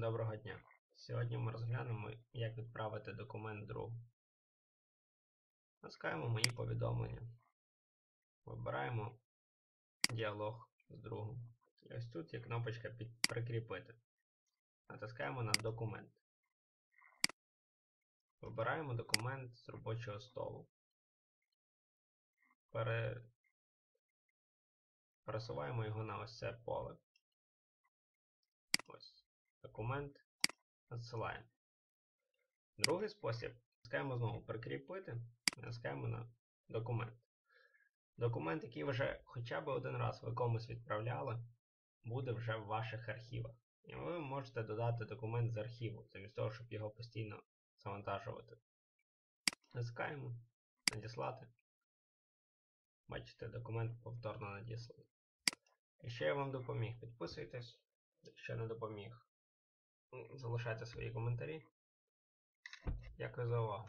Доброго дня. Сьогодні ми розглянемо, як відправити документ другу. Натискаємо Мої повідомлення. Вибираємо діалог з другом. І ось тут є кнопочка під Прикріпити. Натискаємо на документ. Вибираємо документ з робочого столу. Пере... Пересуваємо його на ось це поле. Документ надсилаємо. Другий спосіб натискаємо знову прикріпити, натискаємо на документ. Документ, який вже хоча б один раз ви комусь відправляли, буде вже в ваших архівах. І ви можете додати документ з архіву, замість того, щоб його постійно завантажувати. Натискаємо надіслати. Бачите, документ повторно надісланий. Якщо я вам допоміг, підписуйтесь. Якщо не допоміг, залишайте свої коментарі. Дякую за увагу.